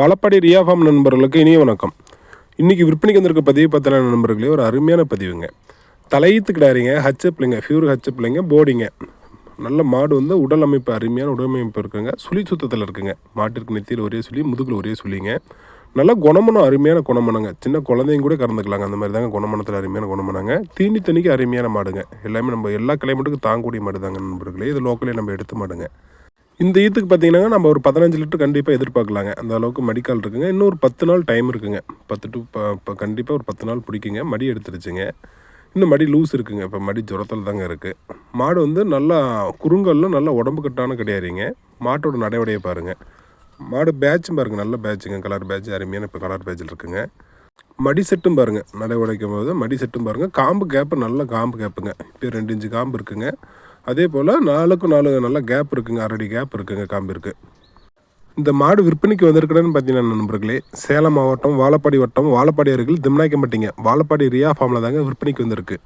வளப்படி ரியாஃபாம் நண்பர்களுக்கு இனிய வணக்கம். இன்றைக்கி விற்பனைக்கு வந்திருக்க பதிவு பத்தின நண்பர்களே ஒரு அருமையான பதிவுங்க. தலையீத்து கிடாரிங்க ஹச்சப்பிள்ளைங்க ஃபியூர் ஹச்சப்பிள்ளைங்க போடிங்க நல்ல மாடு வந்து உடல் அமைப்பு அருமையான உடல் அமைப்பு இருக்குங்க. சுழி சுத்தத்தில் இருக்குங்க. மாட்டிற்கு நெத்தியில் ஒரே சுழி முதுகில் ஒரே சுழிங்க. நல்ல குணமனம் அருமையான குணமனங்க. சின்ன குழந்தைங்க கூட கறந்துக்கலாங்க. அந்த மாதிரி தாங்க குணமனத்தில் அருமையான குணமனங்க. தீனி தண்ணிக்கு அருமையான மாடுங்க. எல்லாமே நம்ம எல்லா கிளைமேட்டுக்கும் தாங்கக்கூடிய மாடு தாங்க நண்பர்களே. இது லோக்கலே நம்ம எடுத்து மாடுங்க. இந்த ஈத்துக்கு பார்த்தீங்கன்னா நம்ம ஒரு பதினஞ்சு லிட்டர் கண்டிப்பாக எதிர்பார்க்கலாங்க. அந்த அளவுக்கு மடிக்கால் இருக்குங்க. இன்னும் ஒரு பத்து நாள் டைம் இருக்குங்க. பத்து டு இப்போ கண்டிப்பாக ஒரு பத்து நாள் பிடிக்குங்க. மடி எடுத்துருச்சுங்க. இன்னும் மடி லூஸ் இருக்குங்க. இப்போ மடி ஜுரத்தில் தாங்க இருக்குது மாடு வந்து நல்லா குறுங்கல்லும் நல்லா உடம்பு கட்டான கிடையாதுங்க. மாட்டோட நடைவடையை பாருங்கள் மாடு பேட்சும் பாருங்கள் நல்ல பேட்சுங்க கலர் பேட்ச் அருமையான இப்போ கலர் பேட்சில் இருக்குங்க. மடி செட்டும் பாருங்கள் நடை உடைக்கும் போது மடி செட்டும் பாருங்கள் காம்பு கேப்பு நல்ல காம்பு கேப்புங்க இப்போ ரெண்டு இன்ச்சு காம்பு இருக்குங்க. அதே போல் நாலுக்கும் நாலு நல்ல கேப் இருக்குங்க. அரடி கேப் இருக்குங்க காம்பு இந்த மாடு விற்பனைக்கு வந்திருக்கிறேன்னு பார்த்தீங்கன்னா நண்பர்களே சேலம் மாவட்டம் வாழப்பாடி வட்டம் வாழப்பாடி அருகில் திம்னாய்க்கம்பட்டிங்க வாழப்பாடி ரியா ஃபார்மில் தாங்க விற்பனைக்கு வந்திருக்கு.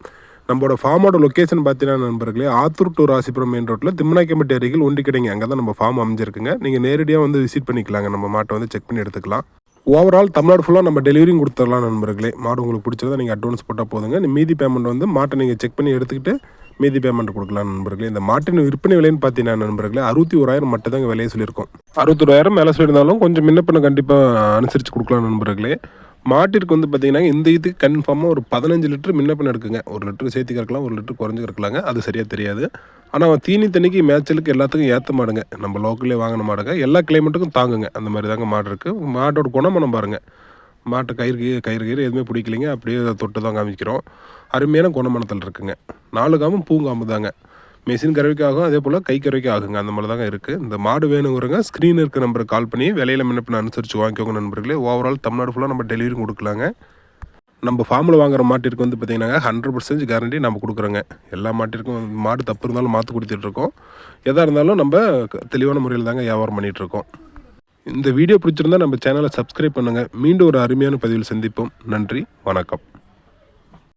நம்மளோட ஃபார்மோட லொக்கேஷன் பார்த்தீங்கன்னா நண்பர்களே ஆத்தூர் டு ராசிபுரம் மெயின் ரோட்டில் திம்னாக்கம்பட்டி அருகில் ஒண்டி கிடைங்க அங்கே தான் நம்ம ஃபார்ம் அமைஞ்சிருக்குங்க. நீங்கள் நேரடியாக வந்து விசிட் பண்ணிக்கலாங்க. நம்ம மாட்டை வந்து செக் பண்ணி எடுத்துக்கலாம். ஓவரால் தமிழ்நாடு ஃபுல்லாக நம்ம டெலிவரியும் கொடுத்துடலாம் நண்பர்களே. மாடு உங்களுக்கு பிடிச்சதா நீங்கள் அட்வான்ஸ் போட்டால் போதுங்க. இந்த மீதி பேமெண்ட் வந்து மாட்டை நீங்கள் செக் பண்ணி எடுத்துக்கிட்டு மீதி பேமெண்ட் கொடுக்கலாம் நண்பர்களே. இந்த மாட்டின் விற்பனை விலைன்னு பார்த்தீங்கன்னா நண்பர்களே அறுபத்தி ஓராயிரம் மட்டும் தாங்க விலையை சொல்லியிருக்கோம். அறுபத்தோராயிரம் மேலே சொல்லியிருந்தாலும் கொஞ்சம் முன்ன கண்டிப்பாக அனுசரித்து கொடுக்கலாம் நண்பர்களே. மாட்டிற்கு வந்து பார்த்தீங்கன்னா இந்த இதுக்கு கன்ஃபார்மாக ஒரு பதினஞ்சு லிட்டர் முன்ன பின்ன ஒரு லிட்டர் சேர்த்து கறக்கலாம் ஒரு லிட்டர் குறைஞ்சி கறக்கலாங்க. அது சரியாக தெரியாது. ஆனால் தீனி தண்ணிக்கு மேய்ச்சலுக்கு எல்லாத்துக்கும் ஏற்ற மாடுங்க. நம்ம லோக்கல்லே வாங்கின மாடுங்க. எல்லா கிளைமேட்டுக்கும் தாங்குங்க. அந்த மாதிரி தாங்க மாடு இருக்குது மாட்டோட குணமனம் பாருங்கள் மாட்டு கயிறு கீ கயிறு கயிறு எதுவுமே பிடிக்கலைங்க. அப்படியே அதை தொட்டு தான் காமிக்கிறோம். அருமையான குணமனத்தில் இருக்குங்க. நாலு காமும் பூங்காம்பு தாங்க மெஷின் கறவைக்கு ஆகும் அதே போல் கை கறவைக்கு ஆகுங்க. அந்த மாதிரி தாங்க இருக்குது இந்த மாடு வேணுங்கிறவங்க ஸ்க்ரீன் இருக்க நம்பருக்கு கால் பண்ணி விலையில முன்ன அனுசரித்து வாங்கிக்கோங்க நண்பர்களே. ஓவரால் தமிழ்நாடு ஃபுல்லாக நம்ம டெலிவரி கொடுக்கலாங்க. நம்ம ஃபார்மில் வாங்குற மாட்டிற்கு வந்து பார்த்தீங்கன்னா ஹண்ட்ரட் பர்சன்டேஜ் கேரண்டி நம்ம கொடுக்குறோங்க. எல்லா மாட்டிற்கும் மாடு தப்பு இருந்தாலும் மாற்று கொடுத்துட்ருக்கோம் எதாக இருந்தாலும் நம்ம தெளிவான முறையில் தாங்க வியாபாரம் பண்ணிகிட்ருக்கோம் இந்த வீடியோ பிடிச்சிருந்தா நம்ம சேனலை சப்ஸ்கிரைப் பண்ணுங்கள் மீண்டும் ஒரு அருமையான பதிவில் சந்திப்போம். நன்றி வணக்கம்.